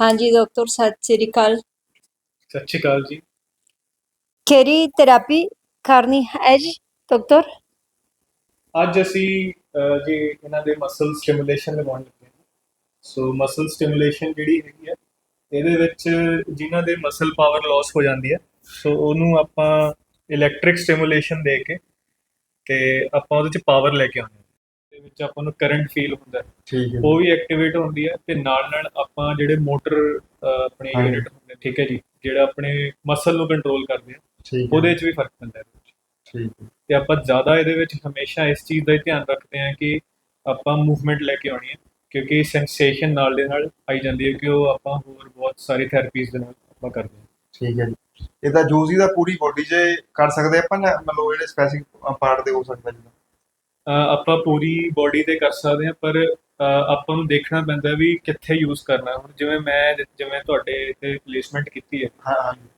ਹਾਂਜੀ ਡਾਕਟਰ ਸਤਿ ਸ੍ਰੀ ਅਕਾਲ। ਸਤਿ ਸ਼੍ਰੀ ਅਕਾਲ ਜੀ। ਕਿਹੜੀ ਥੈਰੇਪੀ ਕਰਨੀ ਹੈ ਜੀ ਡਾਕਟਰ ਅੱਜ ਅਸੀਂ ਅਹ, ਜੀ ਇਹਨਾਂ ਦੇ ਮਸਲ ਸਟਿਮੂਲੇਸ਼ਨ ਲਗਾਉਣ ਲੱਗੇ ਹਾਂ। ਸੋ ਮਸਲ ਸਟਿਮੂਲੇਸ਼ਨ ਜਿਹੜੀ ਹੈਗੀ ਹੈ ਇਹਦੇ ਵਿੱਚ ਜਿਨ੍ਹਾਂ ਦੇ ਮਸਲ ਪਾਵਰ ਲਾਸ ਹੋ ਜਾਂਦੀ ਹੈ ਸੋ ਉਹਨੂੰ ਆਪਾਂ ਇਲੈਕਟ੍ਰਿਕ ਸਟਿਮੂਲੇਸ਼ਨ ਦੇ ਕੇ ਤੇ ਆਪਾਂ ਉਹਦੇ ਚ ਪਾਵਰ ਲੈ ਕੇ ਆਉਂਦੇ ਹਾਂ। ਦੇ ਵਿੱਚ ਆਪਾਂ ਨੂੰ ਕਰੰਟ ਫੀਲ ਹੁੰਦਾ ਹੈ। ਠੀਕ ਹੈ ਉਹ ਵੀ ਐਕਟੀਵੇਟ ਹੁੰਦੀ ਹੈ ਤੇ ਨਾਲ ਨਾਲ ਆਪਾਂ ਜਿਹੜੇ ਮੋਟਰ ਆਪਣੇ। ਯੂਨਿਟ ਹੁੰਦੇ ਠੀਕ ਹੈ ਜੀ ਜਿਹੜਾ ਆਪਣੇ ਮਸਲ ਨੂੰ ਕੰਟਰੋਲ ਕਰਦੇ ਆ ਉਹਦੇ 'ਚ ਵੀ ਫ਼ਰਕ ਪੈਂਦਾ ਹੈ ਵਿੱਚ। ਠੀਕ ਹੈ। ਤੇ ਆਪਾਂ ਜ਼ਿਆਦਾ ਇਹਦੇ ਵਿੱਚ ਹਮੇਸ਼ਾ ਇਸ ਚੀਜ਼ ਦਾ ਹੀ ਧਿਆਨ ਰੱਖਦੇ ਹਾਂ ਕਿ ਆਪਾਂ ਮੂਵਮੈਂਟ ਲੈ ਕੇ ਆਉਣੀ ਹੈ ਕਿਉਂਕਿ ਸੈਂਸੇਸ਼ਨ ਨਾਲ ਦੇ ਨਾਲ ਆਈ ਜਾਂਦੀ ਹੈ ਕਿ ਉਹ ਆਪਾਂ ਹੋਰ ਬਹੁਤ ਸਾਰੀ ਥੈਰੇਪੀਜ਼ ਦੇ ਨਾਲ ਆਪਾਂ ਕਰਦੇ ਹਾਂ। ਠੀਕ ਹੈ ਜੀ। ਇਹਦਾ ਜੂਸ ਦਾ ਪੂਰੀ ਬੋਡੀ 'ਚ ਕਰ ਸਕਦੇ ਆਪਾਂ ਮਤਲਬ ਜਿਹੜੇ ਸਪੈਸਿਫਿਕ ਪਾਰਟ ਦੇ ਹੋ ਸਕਦਾ ਜੀ ਆਪਾਂ ਪੂਰੀ ਬੋਡੀ ਤੇ ਕਰ ਸਕਦੇ ਹਾਂ ਪਰ ਆਪਾਂ ਨੂੰ ਦੇਖਣਾ ਪੈਂਦਾ ਵੀ ਕਿੱਥੇ ਯੂਜ਼ ਕਰਨਾ। ਹੁਣ ਜਿਵੇਂ ਮੈਂ ਜਿਵੇਂ ਤੁਹਾਡੇ ਤੇ ਪਲੇਸਮੈਂਟ ਕੀਤੀ ਹੈ।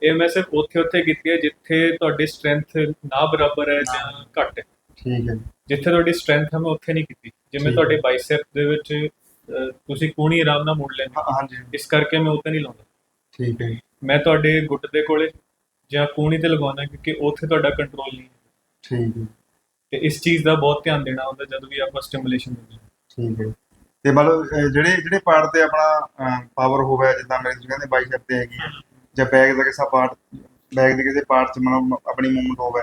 ਇਹ ਮੈਂ ਸਿਰਫ ਉੱਥੇ ਉੱਥੇ ਕੀਤੀ ਹੈ ਜਿੱਥੇ ਤੁਹਾਡੀ ਸਟਰੈਂਥ ਨਾ ਬਰਾਬਰ ਹੈ ਜਾਂ ਘੱਟ ਹੈ। ਠੀਕ ਹੈ ਜਿੱਥੇ ਤੁਹਾਡੀ ਸਟਰੈਂਥ ਹੈ ਮੈਂ ਉੱਥੇ ਨਹੀਂ ਕੀਤੀ। ਜਿਵੇਂ। ਤੁਹਾਡੇ ਬਾਈਸੈਪ ਦੇ ਵਿੱਚ ਤੁਸੀਂ ਕੂਣੀ ਆਰਾਮ ਨਾਲ ਮੋੜ ਲੈਂਦੇ ਹੋ। ਹਾਂ ਹਾਂਜੀ। ਇਸ ਕਰਕੇ ਮੈਂ ਉੱਥੇ ਨਹੀਂ ਲਾਉਂਦਾ। ਠੀਕ ਹੈ ਮੈਂ ਤੁਹਾਡੇ ਗੁੱਟ ਦੇ ਕੋਲੇ ਜਾਂ ਕੂਣੀ ਤੇ ਲਗਾਉਣਾ ਕਿਉਂਕਿ ਉੱਥੇ ਤੁਹਾਡਾ ਕੰਟਰੋਲ ਨਹੀਂ ਠੀਕ ਹੈ। ਤੇ ਇਸ ਚੀਜ਼ ਦਾ ਬਹੁਤ ਧਿਆਨ ਦੇਣਾ ਹੁੰਦਾ ਜਦੋਂ ਵੀ ਆਪਾਂ ਸਟਿਮੂਲੇਸ਼ਨ ਦਿੰਦੇ ਹਾਂ। ਠੀਕ ਹੈ। ਤੇ ਮਤਲਬ ਜਿਹੜੇ ਜਿਹੜੇ ਪਾਰਟ ਤੇ ਆਪਣਾ ਪਾਵਰ ਹੋਵੇ ਜਿੱਦਾਂ ਮੇਰੇ ਤੁਸੀਂ ਕਹਿੰਦੇ ਬਾਈਸੈਪ ਤੇ ਹੈਗੀ ਜਾਂ ਬੈਕ ਦਾ ਕਿਸੇ ਪਾਰਟ ਬੈਕ ਦੇ ਕਿਸੇ ਪਾਰਟ 'ਚ ਮਤਲਬ ਆਪਣੀ ਮੂਵਮੈਂਟ ਹੋਵੇ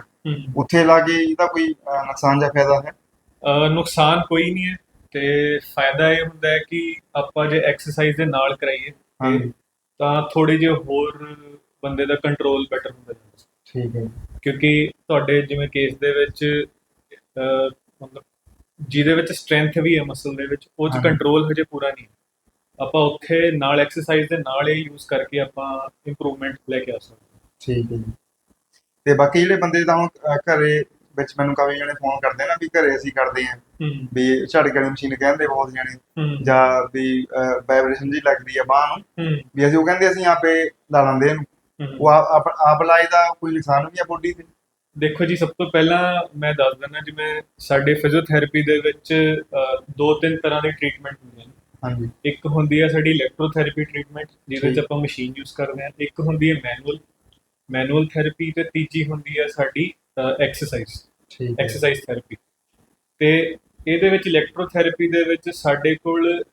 ਉੱਥੇ ਲਾ ਕੇ ਇਹਦਾ ਕੋਈ ਨੁਕਸਾਨ ਜਾਂ ਫਾਇਦਾ ਹੈ? ਨੁਕਸਾਨ ਕੋਈ ਨਹੀਂ ਹੈ ਤੇ ਫਾਇਦਾ ਇਹ ਹੁੰਦਾ ਹੈ ਕਿ ਆਪਾਂ ਜੇ ਐਕਸਰਸਾਈਜ਼ ਦੇ ਨਾਲ ਕਰਾਈਏ ਤਾਂ ਥੋੜੀ ਜਿਹੀ ਹੋਰ ਬੰਦੇ ਦਾ ਕੰਟਰੋਲ ਬੈਟਰ ਹੁੰਦਾ ਜਾਂਦਾ। ਠੀਕ ਹੈ। ਕਿਉਂਕਿ ਤੁਹਾਡੇ ਜਿਵੇਂ ਕੇਸ ਦੇ ਵਿੱਚ ਮਤਲਬ ਜਿਹਦੇ ਵਿੱਚ ਸਟਰੈਂਥ ਵੀ ਹੈ ਮਸਲ ਦੇ ਵਿੱਚ ਉਹ ਚ। ਕੰਟਰੋਲ ਹਜੇ ਪੂਰਾ ਨਹੀਂ। ਆਪਾਂ ਉੱਥੇ ਨਾਲ ਐਕਸਰਸਾਈਜ਼ ਦੇ ਨਾਲ ਇਹ ਯੂਜ਼ ਕਰਕੇ ਆਪਾਂ ਇੰਪਰੂਵਮੈਂਟ ਲੈ ਕੇ ਆ ਸਕਦੇ ਹਾਂ। ਠੀਕ ਹੈ ਜੀ। ਤੇ ਬਾਕੀ ਜਿਹੜੇ ਬੰਦੇ ਤਾਂ ਹੁਣ ਘਰੇ ਵਿੱਚ ਮੈਨੂੰ ਕਾਫੀ ਜਣੇ ਫੋਨ ਕਰਦੇ ਨਾ ਵੀ ਘਰੇ ਅਸੀਂ ਕਰਦੇ ਆਂ ਵੀ ਝੜਕੇ ਵਾਲੀ ਮਸ਼ੀਨ ਕਹਿੰਦੇ ਬਹੁਤ ਜਣੇ। ਜਾਂ ਵੀ ਵਾਈਬ੍ਰੇਸ਼ਨ ਜੀ ਲੱਗਦੀ ਆ ਬਾਹ ਨੂੰ। ਵੀ ਅਸੀਂ ਉਹ ਕਹਿੰਦੇ ਅਸੀਂ ਆਪੇ ਲਾ ਲੈਂਦੇ ਇਹਨੂੰ। ਉਹ ਆਪ ਆਪ- ਆਪ ਲਾਈ ਦਾ ਕੋਈ ਨੁਕਸਾਨ ਵੀ ਆ ਬੋਡੀ ਤੇ? ਦੇਖੋ ਜੀ ਸਭ ਤੋਂ ਪਹਿਲਾਂ ਮੈਂ ਦੱਸ ਦਿੰਦਾ ਜਿਵੇਂ ਸਾਡੇ ਫਿਜ਼ੀਓਥੈਰੇਪੀ ਦੇ ਵਿੱਚ ਦੋ ਤਿੰਨ ਤਰ੍ਹਾਂ ਦੇ ਟ੍ਰੀਟਮੈਂਟ ਹੁੰਦੇ ਨੇ। ਹਾਂਜੀ। ਇੱਕ ਹੁੰਦੀ ਹੈ ਸਾਡੀ ਇਲੈਕਟ੍ਰੋਥੈਰੇਪੀ ਟ੍ਰੀਟਮੈਂਟ ਜਿਹਦੇ ਵਿੱਚ। ਆਪਾਂ ਮਸ਼ੀਨ ਯੂਜ਼ ਕਰਦੇ ਹਾਂ ਇੱਕ ਹੁੰਦੀ ਹੈ ਮੈਨੂਅਲ ਮੈਨੂਅਲ ਥੈਰੇਪੀ ਤੇ ਤੀਜੀ ਹੁੰਦੀ ਹੈ ਸਾਡੀ ਐਕਸਰਸਾਈਜ਼ ਠੀਕ ਐਕਸਰਸਾਈਜ਼ ਥੈਰੇਪੀ ਤੇ ਇਹਦੇ ਵਿੱਚ ਇਲੈਕਟ੍ਰੋਥੈਰੇਪੀ ਦੇ ਵਿੱਚ ਸਾਡੇ ਕੋਲ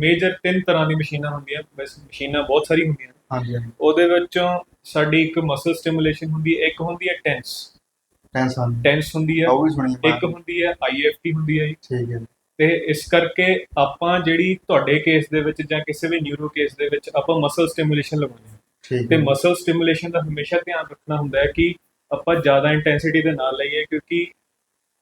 ਮੇਜਰ ਤਿੰਨ ਤਰ੍ਹਾਂ ਦੀ ਮਸ਼ੀਨਾਂ ਹੁੰਦੀਆਂ। ਵੈਸੇ ਮਸ਼ੀਨਾਂ ਬਹੁਤ ਸਾਰੀ ਹੁੰਦੀਆਂ। ਹਾਂਜੀ ਹਾਂਜੀ। ਉਹਦੇ ਵਿੱਚੋਂ ਸਾਡੀ ਇੱਕ ਮਸਲ ਸਟਿਮੂਲੇਸ਼ਨ ਹੁੰਦੀ ਹੈ ਇੱਕ ਹੁੰਦੀ ਹੈ ਟੈਂਸ ਟੈਂਸ ਹਾਂਜੀ। ਟੈਂਸ ਹੁੰਦੀ ਹੈ ਇੱਕ ਹੁੰਦੀ ਹੈ ਆਈਐਫਟੀ ਹੁੰਦੀ ਹੈ ਜੀ। ਠੀਕ ਹੈ। ਤੇ ਇਸ ਕਰਕੇ ਆਪਾਂ ਜਿਹੜੀ ਤੁਹਾਡੇ ਕੇਸ ਦੇ ਵਿੱਚ ਜਾਂ ਕਿਸੇ ਵੀ ਨਿਊਰੋ ਕੇਸ ਦੇ ਵਿੱਚ ਆਪਾਂ ਮਸਲ ਸਟਿਮੂਲੇਸ਼ਨ ਲਗਾਉਂਦੇ ਹਾਂ। ਤੇ ਮਸਲ ਸਟਿਮੂਲੇਸ਼ਨ ਦਾ ਹਮੇਸ਼ਾ ਧਿਆਨ ਰੱਖਣਾ ਹੁੰਦਾ ਹੈ ਕਿ ਆਪਾਂ ਜ਼ਿਆਦਾ ਇੰਟੈਂਸਿਟੀ ਦੇ ਨਾਲ ਲਈਏ ਕਿਉਂਕਿ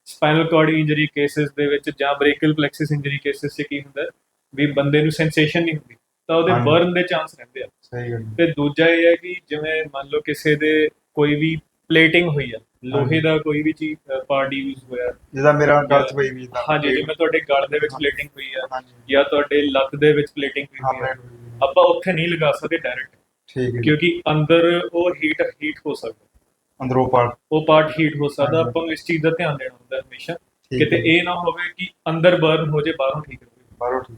ਸਪਾਈਨਲ ਕਾਰਡ ਇੰਜਰੀ ਕੇਸਸ ਦੇ ਵਿੱਚ ਜਾਂ ਬ੍ਰੇਕਲ ਪਲੈਕਸਸ ਇੰਜਰੀ ਕੇਸਸ 'ਚ ਕੀ ਹੁੰਦਾ ਵੀ ਬੰਦੇ ਨੂੰ ਸੈਂਸੇਸ਼ਨ ਨਹੀਂ ਹੁੰਦੀ। ਤਾਂ ਉਹਦੇ ਹਾਂਜੀ। ਬਰਨ ਦੇ ਚਾਂਸ ਰਹਿੰਦੇ ਆ। ਸਹੀ ਗੱਲ ਤੇ ਦੂਜਾ ਇਹ ਹੈ ਕਿ ਜਿਵੇਂ ਮੰਨ ਲਓ ਕਿਸੇ ਦੇ ਕੋਈ ਵੀ ਪਲੇਟਿੰਗ ਹੋਈ ਆ ਲੋਹੇ। ਦਾ ਕੋਈ ਵੀ ਚੀਜ਼ ਪਾਰਟ ਯੂਜ਼ ਹੋਇਆ। ਜਿਹਦਾ ਮੇਰਾ ਗਲ ਚ ਪਈ ਵੀ ਤਾਂ। ਹਾਂਜੀ ਜਿਵੇਂ ਤੁਹਾਡੇ ਗਲ ਦੇ ਵਿੱਚ ਪਲੇਟਿੰਗ ਹੋਈ ਆ ਹਾਂਜੀ। ਜਾਂ ਤੁਹਾਡੇ ਲੱਤ ਦੇ ਵਿੱਚ ਪਲੇਟਿੰਗ ਹੋਈ ਆ। ਆਪਾਂ ਉੱਥੇ ਨਹੀਂ ਲਗਾ ਸਕਦੇ ਡਾਇਰੈਕਟ ਠੀਕ ਹੈ ਜੀ। ਕਿਉਂਕਿ ਅੰਦਰ ਉਹ ਹੀਟ ਹੀਟ ਹੋ ਸਕਦਾ। ਅੰਦਰੋਂ ਪਾਰਟ ਉਹ ਪਾਰਟ ਹੀਟ ਹੋ ਸਕਦਾ। ਹਾਂਜੀ। ਆਪਾਂ ਨੂੰ ਇਸ ਚੀਜ਼ ਦਾ ਧਿਆਨ ਦੇਣਾ ਹੁੰਦਾ ਹਮੇਸ਼ਾ। ਠੀਕ ਕਿਤੇ ਹੈ। ਇਹ ਨਾ ਹੋਵੇ ਕਿ ਅੰਦਰ ਬਰਨ ਹੋ ਜੇ ਬਾਹਰੋਂ ਠੀਕ ਰਹੇ ਬਾਹਰੋਂ ਠੀਕ